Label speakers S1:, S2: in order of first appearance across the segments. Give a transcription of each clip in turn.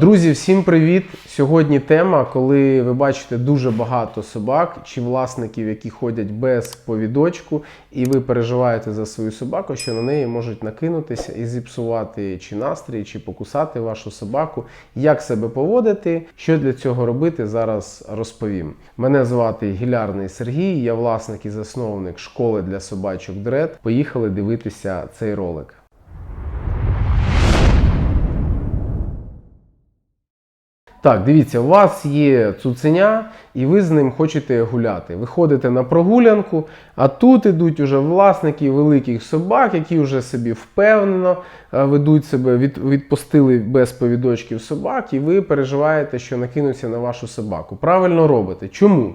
S1: Друзі, всім привіт! Сьогодні тема, коли ви бачите дуже багато собак чи власників, які ходять без повідочку, і ви переживаєте за свою собаку, що на неї можуть накинутися і зіпсувати чи настрій, чи покусати вашу собаку. Як себе поводити, що для цього робити, зараз розповім. Мене звати Гілярний Сергій, я власник і засновник школи для собачок Дред. Поїхали дивитися цей ролик. Так, дивіться, у вас є цуценя, і ви з ним хочете гуляти. Ви ходите на прогулянку, а тут ідуть уже власники великих собак, які вже собі впевнено е, ведуть себе, від, відпустили без повідочків собак, і ви переживаєте, що накинуться на вашу собаку. Правильно робите. Чому?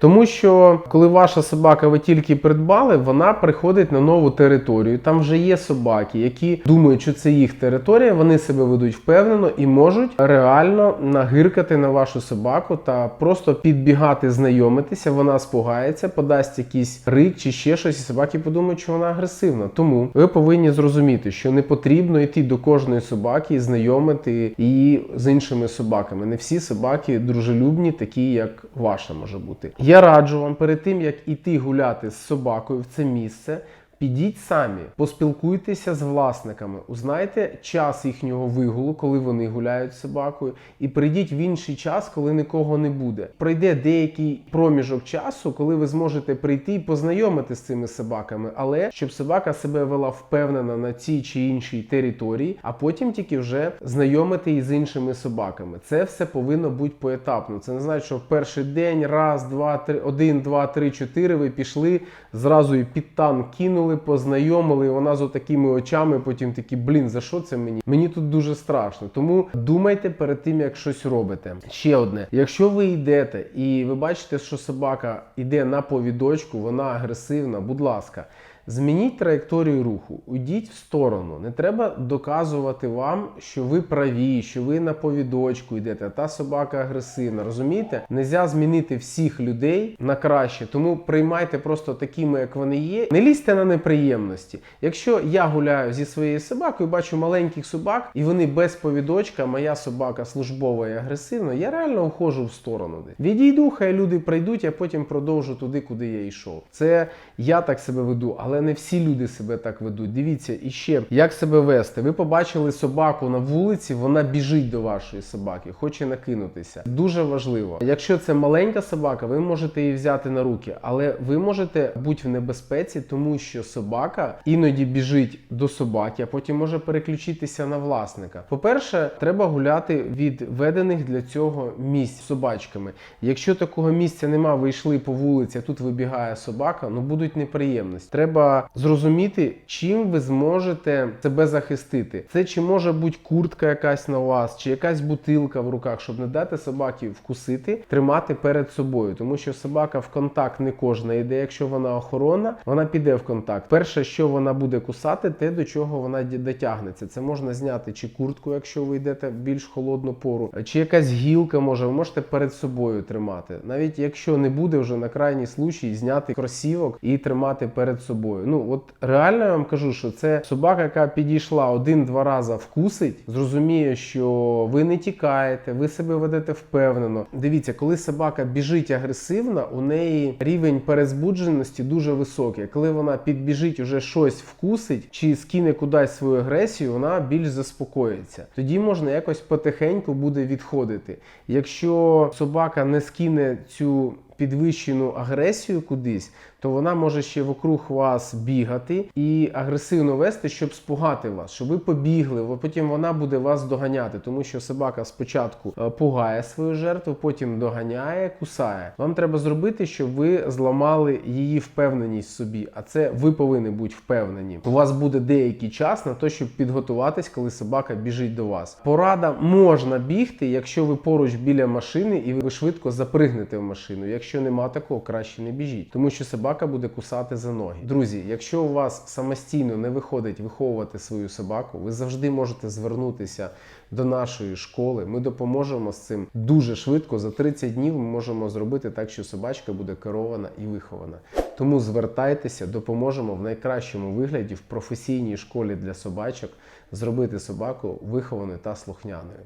S1: Тому що коли ваша собака ви тільки придбали, вона приходить на нову територію. Там вже є собаки, які думають, що це їх територія, вони себе ведуть впевнено і можуть реально нагиркати на вашу собаку та просто підбігати, знайомитися. Вона спугається, подасть якийсь рик чи ще щось, і собаки подумають, що вона агресивна. Тому ви повинні зрозуміти, що не потрібно йти до кожної собаки і знайомити її з іншими собаками. Не всі собаки дружелюбні, такі як ваша може бути. Я раджу вам перед тим, як іти гуляти з собакою в це місце. Підіть самі, поспілкуйтеся з власниками, узнайте час їхнього вигулу, коли вони гуляють з собакою, і прийдіть в інший час, коли нікого не буде. Пройде деякий проміжок часу, коли ви зможете прийти і познайомити з цими собаками, але щоб собака себе вела впевнена на цій чи іншій території, а потім тільки вже знайомити її з іншими собаками. Це все повинно бути поетапно. Це не значить, що в перший день раз, два, три, один, два, три, чотири. Ви пішли зразу і під танк кинули познайомили, і вона з отакими очами, потім такі, блін, за що це мені? Мені тут дуже страшно. Тому думайте перед тим, як щось робите. Ще одне: якщо ви йдете і ви бачите, що собака йде на повідочку, вона агресивна, будь ласка. Змініть траєкторію руху, уйдіть в сторону. Не треба доказувати вам, що ви праві, що ви на повідочку йдете, та собака агресивна. Розумієте? Нельзя змінити всіх людей на краще, тому приймайте просто такими, як вони є. Не лізьте на неприємності. Якщо я гуляю зі своєю собакою, бачу маленьких собак, і вони без повідочка, моя собака службова і агресивна, я реально ухожу в сторону. Відійду, хай люди прийдуть, а потім продовжу туди, куди я йшов. Це я так себе веду, але не всі люди себе так ведуть. Дивіться, і ще як себе вести. Ви побачили собаку на вулиці, вона біжить до вашої собаки, хоче накинутися. Дуже важливо. Якщо це маленька собака, ви можете її взяти на руки, але ви можете бути в небезпеці, тому що собака іноді біжить до собаки, а потім може переключитися на власника. По-перше, треба гуляти від ведених для цього місць собачками. Якщо такого місця нема, ви йшли по вулиці, а тут вибігає собака, ну будуть неприємності. Треба зрозуміти, чим ви зможете себе захистити. Це чи може бути куртка якась на вас, чи якась бутилка в руках, щоб не дати собаці вкусити, тримати перед собою. Тому що собака в контакт не кожна йде. Якщо вона охорона, вона піде в контакт. Перше, що вона буде кусати, те до чого вона дотягнеться. Це можна зняти чи куртку, якщо ви йдете в більш холодну пору, чи якась гілка може, ви можете перед собою тримати. Навіть якщо не буде вже на крайній случай зняти кросівок і тримати перед собою. Ну от реально я вам кажу, що це собака, яка підійшла один-два рази вкусить, зрозуміє, що ви не тікаєте, ви себе ведете впевнено. Дивіться, коли собака біжить агресивно, у неї рівень перезбудженості дуже високий. Коли вона підбіжить, уже щось вкусить чи скине кудись свою агресію, вона більш заспокоїться. Тоді можна якось потихеньку буде відходити. Якщо собака не скине цю підвищену агресію кудись, то вона може ще вокруг вас бігати і агресивно вести, щоб спугати вас, щоб ви побігли, бо потім вона буде вас доганяти, тому що собака спочатку е, пугає свою жертву, потім доганяє, кусає. Вам треба зробити, щоб ви зламали її впевненість собі, а це ви повинні бути впевнені. У вас буде деякий час на те, щоб підготуватись, коли собака біжить до вас. Порада можна бігти, якщо ви поруч біля машини і ви швидко запригнете в машину. Якщо нема такого, краще не біжіть, тому що собака буде кусати за ноги. Друзі, якщо у вас самостійно не виходить виховувати свою собаку, ви завжди можете звернутися до нашої школи. Ми допоможемо з цим дуже швидко. За 30 днів ми можемо зробити так, що собачка буде керована і вихована. Тому звертайтеся, допоможемо в найкращому вигляді в професійній школі для собачок зробити собаку вихованою та слухняною.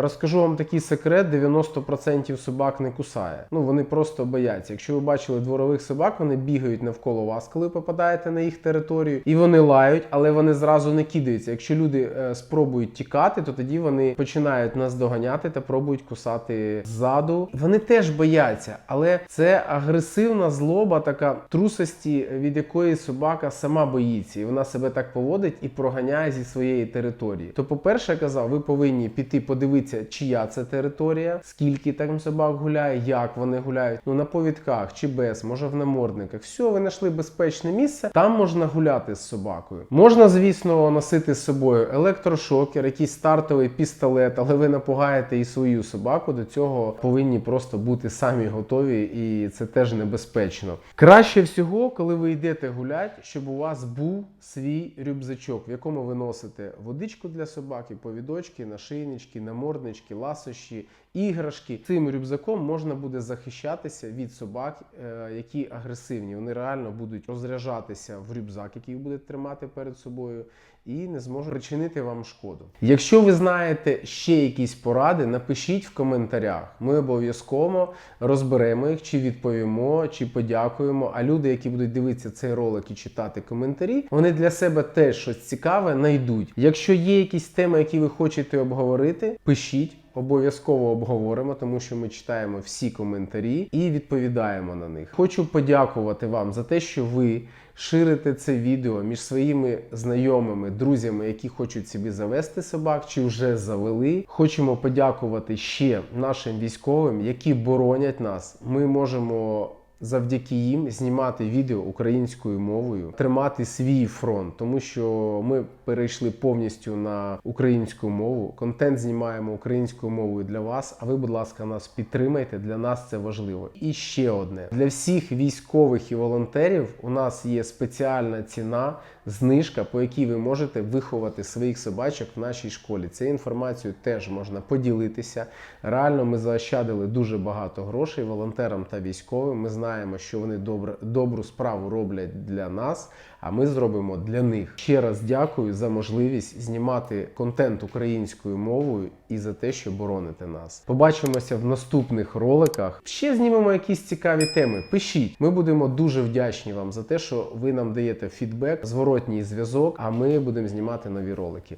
S1: Розкажу вам такий секрет: 90% собак не кусає. Ну вони просто бояться. Якщо ви бачили дворових собак, вони бігають навколо вас, коли попадаєте на їх територію, і вони лають, але вони зразу не кидаються. Якщо люди е, спробують тікати, то тоді вони починають нас доганяти та пробують кусати ззаду. Вони теж бояться, але це агресивна злоба, така трусості, від якої собака сама боїться, і вона себе так поводить і проганяє зі своєї території. То, по-перше, я казав, ви повинні піти подивитися, чия це територія, скільки там собак гуляє, як вони гуляють. Ну на повідках чи без, може в намордниках. Все, ви знайшли безпечне місце. Там можна гуляти з собакою. Можна, звісно, носити з собою електрошокер, якийсь стартовий пістолет, але ви напугаєте і свою собаку. До цього повинні просто бути самі готові, і це теж небезпечно. Краще всього, коли ви йдете гуляти, щоб у вас був свій рюкзачок, в якому ви носите водичку для собаки, повідочки, нашийнички, наморднички, ласощі, іграшки. Цим рюкзаком можна буде захищатися від собак, е, які агресивні. Вони реально будуть розряджатися в рюкзак, який будете тримати перед собою, і не зможуть причинити вам шкоду. Якщо ви знаєте ще якісь поради, напишіть в коментарях. Ми обов'язково розберемо їх, чи відповімо, чи подякуємо. А люди, які будуть дивитися цей ролик і читати коментарі, вони для себе теж щось цікаве знайдуть. Якщо є якісь теми, які ви хочете обговорити, пишіть. Обов'язково обговоримо, тому що ми читаємо всі коментарі і відповідаємо на них. Хочу подякувати вам за те, що ви ширите це відео між своїми знайомими, друзями, які хочуть собі завести собак чи вже завели. Хочемо подякувати ще нашим військовим, які боронять нас. Ми можемо. Завдяки їм знімати відео українською мовою, тримати свій фронт, тому що ми перейшли повністю на українську мову. Контент знімаємо українською мовою для вас. А ви, будь ласка, нас підтримайте. Для нас це важливо. І ще одне для всіх військових і волонтерів. У нас є спеціальна ціна, знижка, по якій ви можете виховати своїх собачок в нашій школі. Цією інформацією теж можна поділитися. Реально, ми заощадили дуже багато грошей волонтерам та військовим. Ми знаємо, що вони добре, добру справу роблять для нас, а ми зробимо для них. Ще раз дякую за можливість знімати контент українською мовою і за те, що бороните нас. Побачимося в наступних роликах. Ще знімемо якісь цікаві теми. Пишіть, ми будемо дуже вдячні вам за те, що ви нам даєте фідбек, зворотній зв'язок. А ми будемо знімати нові ролики.